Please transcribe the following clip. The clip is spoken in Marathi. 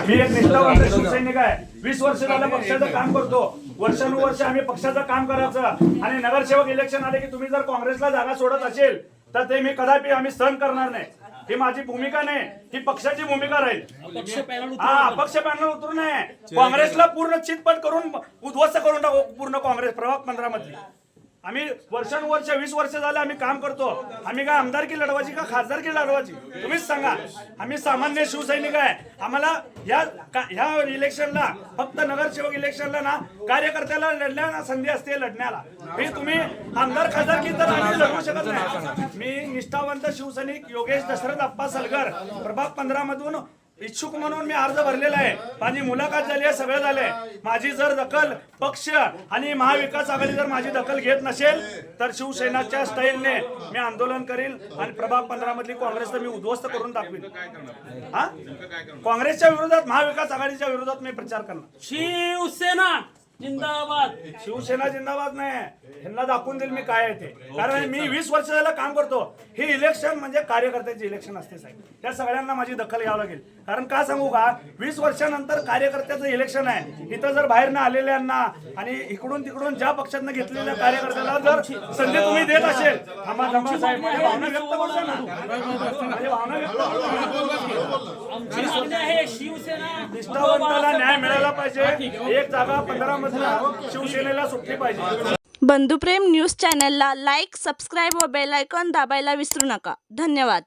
मी एक निष्ठावंत शिवसैनिक आहे. वीस वर्ष झालं पक्षाचं काम करतो. वर्षानुवर्ष आम्ही पक्षाचं काम करायचं. आणि नगरसेवक इलेक्शन आले की तुम्ही जर काँग्रेसला जागा सोडत असेल तर ते मी कदापि आम्ही सहन करणार नाही. ही माझी भूमिका नाही. ही पक्षाची भूमिका राहील. हा अपक्ष पॅनल उतरू नये. काँग्रेसला पूर्ण चितपट करून उद्ध्वस्त करून टाकू पूर्ण काँग्रेस. प्रभाग पंधरा मधली आम्ही वर्षानुवर्ष वीस वर्ष झाले आम्ही काम करतो. आम्ही काय आमदारकी लढवायची का खासदारकी लढवायची? तुम्हीच सांगा. आम्ही सामान्य शिवसैनिक आहे. आम्हाला ह्या ह्या इलेक्शनला फक्त नगरसेवक इलेक्शनला ना कार्यकर्त्याला लढण्याला संधी असते लढण्याला. हे तुम्ही आमदार खासदारकी तर आम्ही लढवू शकत नाही. मी निष्ठावंत शिवसैनिक योगेश दशरथ अप्पा सलगर प्रभाग पंधरा मधून इच्छुक म्हणून मी अर्ज भरलेला आहे. माझी मुलाखत झाली आहे सगळं झालंय. माझी जर दखल पक्ष आणि महाविकास आघाडी जर माझी दखल घेत नसेल तर शिवसेनाच्या स्टाईलने मी आंदोलन करील आणि प्रभाग पंधरा मधली काँग्रेसला मी उद्ध्वस्त करून दाखवीन हा? काँग्रेसच्या विरोधात महाविकास आघाडीच्या विरोधात मी प्रचार करणार. शिवसेना! जिंदाबाद. शिवसेना जिंदाबाद नाही ह्यांना दाखवून देईल मी काय आहे ते. कारण मी वीस वर्ष झालं काम करतो. हे इलेक्शन म्हणजे कार्यकर्त्याचे इलेक्शन असते साहेब. त्या सगळ्यांना माझी दखल घ्यावं लागेल. कारण का सांगू का? वीस वर्षानंतर कार्यकर्त्याचं इलेक्शन आहे. इथं जर बाहेरनं आलेल्यांना आणि इकडून तिकडून ज्या पक्षातनं घेतलेल्या कार्यकर्त्याला जर संधी तुम्ही देत असेल थांबा थांबा साहेब. भावना व्यक्त करू द्या ना भावना व्यक्त शिवसेना. निष्ठावंताला न्याय मिळाला पाहिजे एक जागा पंधरा मधला शिवसेनेला सुटली पाहिजे. बंधुप्रेम न्यूज चॅनलला लाईक सबस्क्राईब व बेल आयकॉन दाबायला विसरू नका. धन्यवाद.